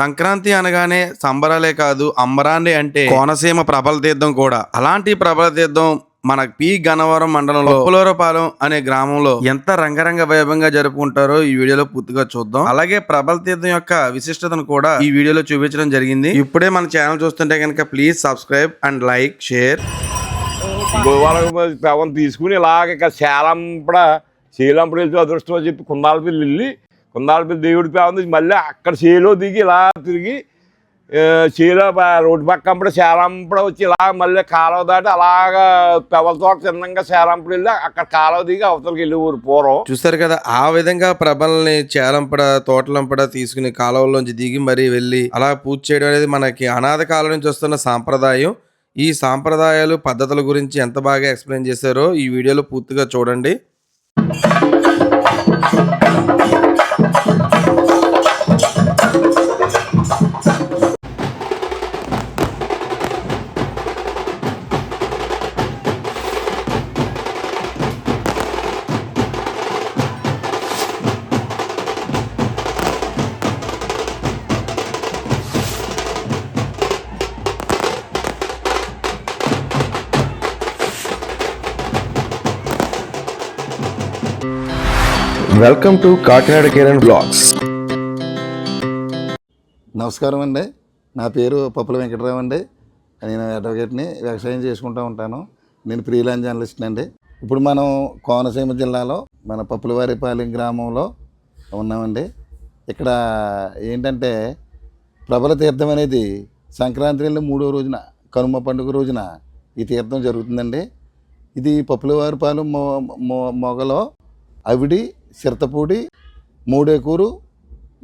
సంక్రాంతి అనగానే సంబరాలే కాదు అంబరాన్ని అంటే కోనసీమ ప్రబల తీర్థం కూడా. అలాంటి ప్రబల తీర్థం మన పి గన్నవరం మండలంలో పులోరపాలెం అనే గ్రామంలో ఎంత రంగరంగ వైభవంగా జరుపుకుంటారో ఈ వీడియోలో పూర్తిగా చూద్దాం. అలాగే ప్రబల తీర్థం యొక్క విశిష్టతను కూడా ఈ వీడియోలో చూపించడం జరిగింది. ఇప్పుడే మన ఛానల్ చూస్తుంటే కనుక please subscribe and like share. తీసుకుని ఇలాగ శేలంపడ శీలంపడ అదృష్టం చెప్పి కుందాలపల్లి వెళ్ళి కుందాలపల్లి దేవుడి పేరు మళ్ళీ అక్కడ చేలో దిగి ఇలా తిరిగి చేలో రోడ్డు రోడ్డు పక్కంపడ శాలంపడ వచ్చి ఇలా మళ్ళీ కాలువ దాటి అలాగా పెవలతో చిన్నంగా శేలంపడ వెళ్ళి అక్కడ కాలువ దిగి అవతలకి వెళ్ళి ఊరు పూర్వం. చూస్తారు కదా ఆ విధంగా ప్రభల్ని చేలంపడ తోటలంపడ తీసుకుని కాలువలోంచి దిగి మరీ వెళ్ళి అలా పూజ చేయడం అనేది మనకి అనాథ కాలం నుంచి వస్తున్న సాంప్రదాయం. ఈ సాంప్రదాయాలు పద్ధతుల గురించి ఎంత బాగా ఎక్స్ప్లెయిన్ చేశారో ఈ వీడియోలో పూర్తిగా చూడండి. Welcome to Kakinada Kiran blogs. నమస్కారం అండి. నా పేరు పప్పుల వెంకటరావు అండి. నేను అడ్వకేట్ని వ్యవసాయం చేసుకుంటూ ఉంటాను. నేను ఫ్రీలాన్స్ జర్నలిస్ట్ అండి. ఇప్పుడు మనం కోనసీమ జిల్లాలో మన పప్పులవారిపాలెం గ్రామంలో ఉన్నామండి. ఇక్కడ ఏంటంటే ప్రబల తీర్థం అనేది సంక్రాంతి వెళ్ళి మూడో రోజున కనుమ పండుగ రోజున ఈ తీర్థం జరుగుతుందండి. ఇది పప్పులవారిపాలెం మొ మొ- మొగలో అవిడి చిరతపూడి మూడేకూరు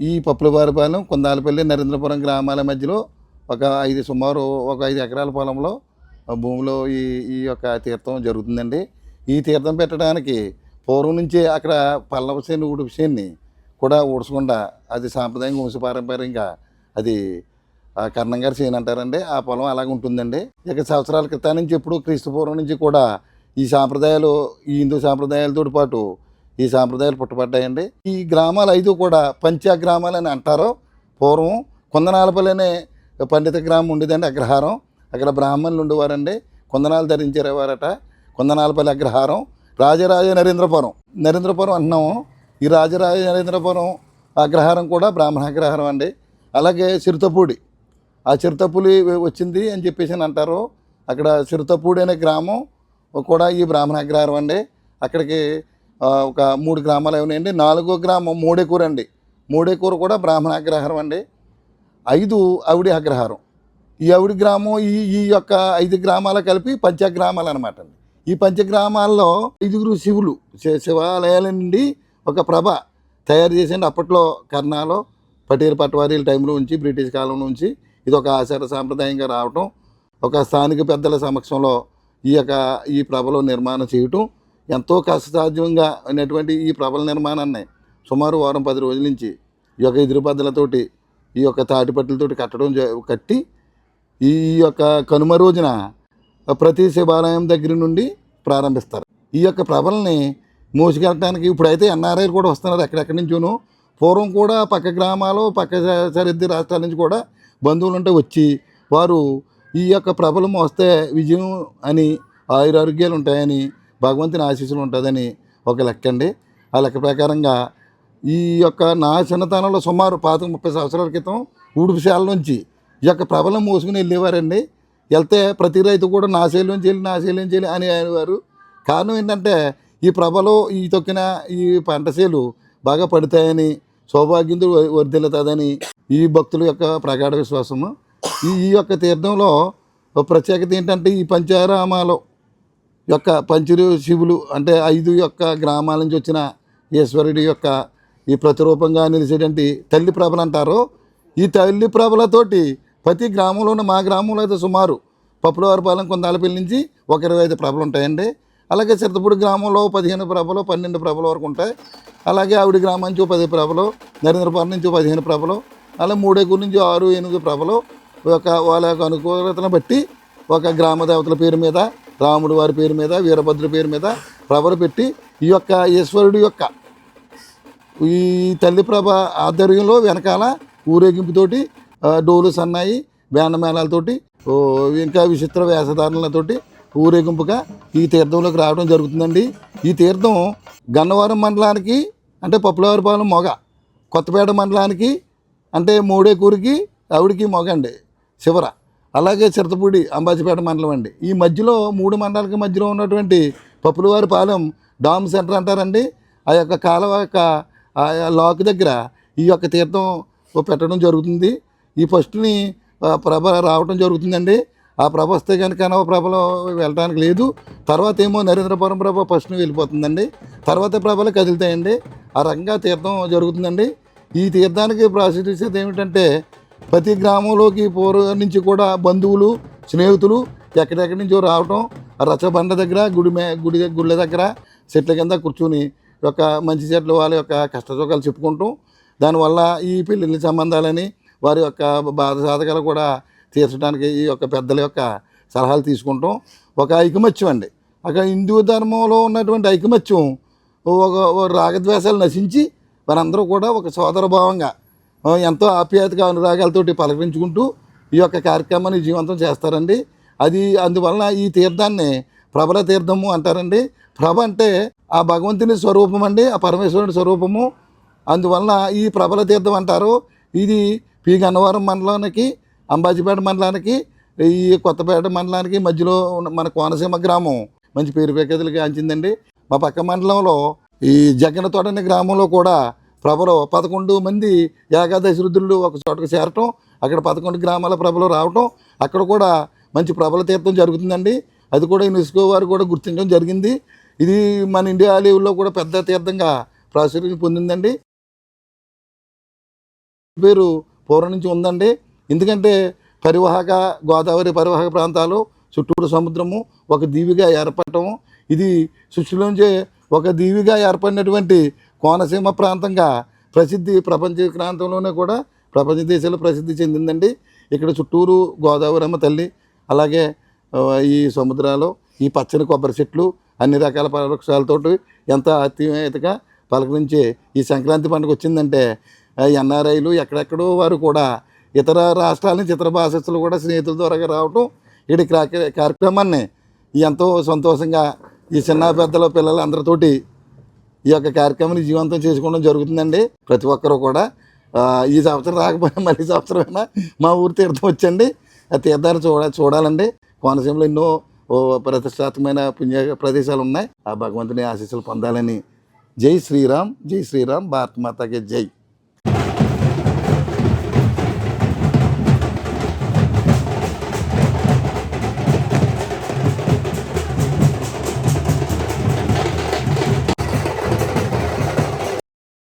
ఈ పప్పులవారిపాలెం కుందాలపల్లి నరేంద్రపురం గ్రామాల మధ్యలో ఒక ఐదు సుమారు ఒక ఐదు ఎకరాల పొలంలో భూమిలో ఈ ఈ యొక్క తీర్థం జరుగుతుందండి. ఈ తీర్థం పెట్టడానికి పూర్వం నుంచే అక్కడ పల్లవ చేను ఉడుపు కూడా ఊడ్చకుండా అది సాంప్రదాయంగా వంశపారంపర్యంగా అది ఆ కర్ణం అంటారండి. ఆ పొలం అలాగ ఉంటుందండి. ఇక సంవత్సరాల క్రితం నుంచి ఎప్పుడు క్రీస్తు పూర్వం నుంచి కూడా ఈ సాంప్రదాయాలు ఈ హిందూ సాంప్రదాయాలతో పాటు ఈ సాంప్రదాయాలు పుట్టబడ్డాయండి. ఈ గ్రామాలు ఐదు కూడా పంచా గ్రామాలు అని అంటారు. పూర్వం కుందనాలపల్లి అనే పండిత గ్రామం ఉండేదండి అగ్రహారం. అక్కడ బ్రాహ్మణులు ఉండేవారండి. కుందనాలు ధరించేవారట. కుందనాలపల్లి అగ్రహారం. రాజరాజ నరేంద్రపురం. నరేంద్రపురం అంటున్నాము ఈ రాజరాజ నరేంద్రపురం అగ్రహారం కూడా బ్రాహ్మణ అగ్రహారం అండి. అలాగే చిరుతపూడి. ఆ చిరుతపులి వచ్చింది అని చెప్పేసి అని అంటారు. అక్కడ చిరుతపూడి అనే గ్రామం కూడా ఈ బ్రాహ్మణ అగ్రహారం అండి. అక్కడికి ఒక మూడు గ్రామాలు ఉన్నాయండి నాలుగో గ్రామం మూడేకూర అండి. మూడేకూర కూడా బ్రాహ్మణ అగ్రహారం అండి. ఐదు ఆవిడి అగ్రహారం ఈ ఆవిడి గ్రామం ఈ ఈ యొక్క ఐదు గ్రామాలు కలిపి పంచగ్రామాలు అనమాట అండి. ఈ పంచగ్రామాల్లో ఐదుగురు శివులు శి- శివాలయాల నుండి ఒక ప్రభ తయారు చేసిండి. అప్పట్లో కర్ణాలో పటేల్ పట్వారీల టైంలో నుంచి బ్రిటిష్ కాలం నుంచి ఇది ఒక ఆచార సాంప్రదాయంగా రావటం ఒక స్థానిక పెద్దల సమక్షంలో ఈ యొక్క ఈ ప్రభలో నిర్మాణం చేయటం ఎంతో కష్టసాధ్యంగా ఉన్నటువంటి ఈ ప్రభల నిర్మాణాన్ని సుమారు వారం పది రోజుల నుంచి ఈ యొక్క ఎదురుబద్దలతోటి ఈ యొక్క తాటిపట్టులతోటి కట్టడం కట్టి ఈ యొక్క కనుమ రోజున ప్రతి శివాలయం దగ్గర నుండి ప్రారంభిస్తారు. ఈ యొక్క ప్రభల్ని మోసుకెళ్ళటానికి ఇప్పుడైతే ఎన్ఆర్ఐలు కూడా వస్తున్నారు ఎక్కడెక్కడి నుంచోనూ. పూర్వం కూడా పక్క గ్రామాలు పక్క సరిహద్దు రాష్ట్రాల నుంచి కూడా బంధువులు ఉంటే వచ్చి వారు ఈ యొక్క ప్రభలు మోస్తే విజయం అని ఆయురారోగ్యాలు ఉంటాయని భగవంతుని ఆశీస్సులు ఉంటుందని ఒక లెక్క అండి ఆ లెక్క ప్రకారంగా ఈ యొక్క నా చిన్నతనంలో సుమారు పాత ముప్పై సంవత్సరాల క్రితం ఊడుపుశాల నుంచి ఈ యొక్క ప్రభలం మోసుకుని వెళ్ళేవారండి. వెళ్తే ప్రతి రైతు కూడా నా శైలి నుంచి వెళ్ళి నా శైలి నుంచి వెళ్ళి అని అనేవారు. కారణం ఏంటంటే ఈ ప్రభలో ఈ తొక్కిన ఈ పంటశీలు బాగా పడతాయని సౌభాగ్యంతో వర్ధిల్లుతుందని ఈ భక్తుల యొక్క ప్రగాఢ విశ్వాసము. ఈ ఈ యొక్క తీర్థంలో ప్రత్యేకత ఏంటంటే ఈ పంచారామాలు యొక్క పంచురు శివులు అంటే ఐదు యొక్క గ్రామాల నుంచి వచ్చిన ఈశ్వరుడి యొక్క ఈ ప్రతిరూపంగా నిలిచేటువంటి తల్లి ప్రభలు అంటారు. ఈ తల్లి ప్రభలతోటి ప్రతి గ్రామంలో ఉన్న మా గ్రామంలో అయితే సుమారు పప్పులవారిపాలెం కొందాలపల్లి నుంచి ఒక ఇరవై ఐదు ప్రభలు ఉంటాయండి. అలాగే చిరతపూడి గ్రామంలో పదిహేను ప్రభలు పన్నెండు ప్రభల వరకు ఉంటాయి. అలాగే ఆవిడ గ్రామం నుంచి పది ప్రభలు నరేంద్రపురం నుంచి పదిహేను ప్రభలు అలాగే మూడేకూరు నుంచి ఆరు ఎనిమిది ప్రభలు ఒక వాళ్ళ యొక్క అనుకూలతను బట్టి ఒక గ్రామ దేవతల పేరు మీద రాముడు వారి పేరు మీద వీరభద్ర పేరు మీద ప్రభర పెట్టి ఈ యొక్క ఈశ్వరుడి యొక్క ఈ తల్లి ప్రభ ఆధ్వర్యంలో వెనకాల ఊరేగింపుతోటి డోలు సన్నాయి బ్యాండ్ మేళాలతోటి ఇంకా విచిత్ర వేషధారణలతోటి ఊరేగింపుగా ఈ తీర్థంలోకి రావడం జరుగుతుందండి. ఈ తీర్థం గన్నవరం మండలానికి అంటే పప్పులవారిపాలెం మొగ కొత్తపేట మండలానికి అంటే మూడేకూరికి ఆవిడికి మొగ అండి శివర. అలాగే చిరతపూడి అంబాజీపేట మండలం అండి. ఈ మధ్యలో మూడు మండలాలకి మధ్యలో ఉన్నటువంటి పప్పులవారిపాలెం డామ్ సెంటర్ అంటారండి. ఆ యొక్క కాలువ యొక్క ఆ లాక్ దగ్గర ఈ యొక్క తీర్థం పెట్టడం జరుగుతుంది. ఈ ఫస్ట్ని ప్రభ రావడం జరుగుతుందండి. ఆ ప్రభ వస్తే కనుక కనవ ప్రభలో వెళ్ళడానికి లేదు. తర్వాత ఏమో నరేంద్రపురం ప్రభ ఫస్ట్ని వెళ్ళిపోతుందండి. తర్వాత ప్రభలు కదులుతాయండి. ఆ రకంగా తీర్థం జరుగుతుందండి. ఈ తీర్థానికి ప్రాశస్త్యం ఏమిటంటే ప్రతి గ్రామంలోకి పూర్వం నుంచి కూడా బంధువులు స్నేహితులు ఎక్కడెక్కడి నుంచో రావటం ఆ రచ్చబండ దగ్గర గుడి మే గుడి దగ్గ- గుళ్ళ దగ్గర చెట్ల కింద కూర్చుని యొక్క మంచి చెట్లు వాళ్ళ యొక్క కష్టసుఖాలు చెప్పుకుంటూ దానివల్ల ఈ పెళ్ళిళ్ళ సంబంధాలని వారి యొక్క బాధ సాధకాలు కూడా తీర్చడానికి ఈ యొక్క పెద్దల యొక్క సలహాలు తీసుకుంటాం ఒక ఐకమత్యం అండి. అక్కడ హిందూ ధర్మంలో ఉన్నటువంటి ఐకమత్యం ఒక రాగద్వేషాలు నశించి వారందరూ కూడా ఒక సోదర భావంగా ఎంతో ఆప్యాయతగా అనురాగాలతోటి పలకరించుకుంటూ ఈ యొక్క కార్యక్రమాన్ని జీవంతం చేస్తారండి. అది అందువలన ఈ తీర్థాన్ని ప్రభల తీర్థము అంటారండి. ప్రభ అంటే ఆ భగవంతుని స్వరూపం అండి ఆ పరమేశ్వరుని స్వరూపము. అందువలన ఈ ప్రభల తీర్థం అంటారు. ఇది పి గన్నవరం మండలానికి అంబాజీపేట మండలానికి ఈ కొత్తపేట మండలానికి మధ్యలో ఉన్న మన కోనసీమ గ్రామం మంచి పేరు ప్రఖ్యాతులకి అంచిందండి మా పక్క మండలంలో ఈ జగన్ అనే గ్రామంలో కూడా ప్రభలు పదకొండు మంది ఏకాదశి రుద్రులు ఒక చోటకు చేరటం అక్కడ పదకొండు గ్రామాల ప్రభలు రావటం అక్కడ కూడా మంచి ప్రభల తీర్థం జరుగుతుందండి. అది కూడా యునెస్కో వారు కూడా గుర్తించడం జరిగింది. ఇది మన ఇండియా లెవెల్లో కూడా పెద్ద తీర్థంగా ప్రాచుర్యం పొందిందండి. పేరు పూర్వం నుంచి ఉందండి. ఎందుకంటే పరివాహక గోదావరి పరివాహక ప్రాంతాలు చుట్టూరు సముద్రము ఒక దీవిగా ఏర్పడటము ఇది సృష్టిలోంచే ఒక దీవిగా ఏర్పడినటువంటి కోనసీమ ప్రాంతంగా ప్రసిద్ధి ప్రపంచ ప్రాంతంలోనే కూడా ప్రపంచ దేశాలు ప్రసిద్ధి చెందిందండి. ఇక్కడ చుట్టూరు గోదావరమ్మ తల్లి అలాగే ఈ సముద్రాలు ఈ పచ్చని కొబ్బరి చెట్లు అన్ని రకాల వృక్షాలతోటి ఎంత ఆత్మీయతగా పలకరించే ఈ సంక్రాంతి పండుగ వచ్చిందంటే ఎన్ఆర్ఐలు ఎక్కడెక్కడో వారు కూడా ఇతర రాష్ట్రాల నుంచి ఇతర భాషస్తులు కూడా స్నేహితుల ద్వారా రావటం ఈ కార్యక్రమాన్ని ఎంతో సంతోషంగా ఈ చిన్న పెద్దల పిల్లలు అందరితోటి ఈ యొక్క కార్యక్రమాన్ని జీవంతం చేసుకోవడం జరుగుతుందండి. ప్రతి ఒక్కరూ కూడా ఈ సంవత్సరం రాకపోయినా మళ్ళీ సంవత్సరమైనా మా ఊరు తీర్థం వచ్చండి. ఆ తీర్థాన్ని చూడ చూడాలండి. కోనసీమలో ఎన్నో ఓ ప్రతిష్టాత్మకమైన పుణ్య ప్రదేశాలు ఉన్నాయి. ఆ భగవంతుని ఆశీస్సులు పొందాలని జై శ్రీరామ్ జై శ్రీరామ్ భారత్ మాతాకి జై.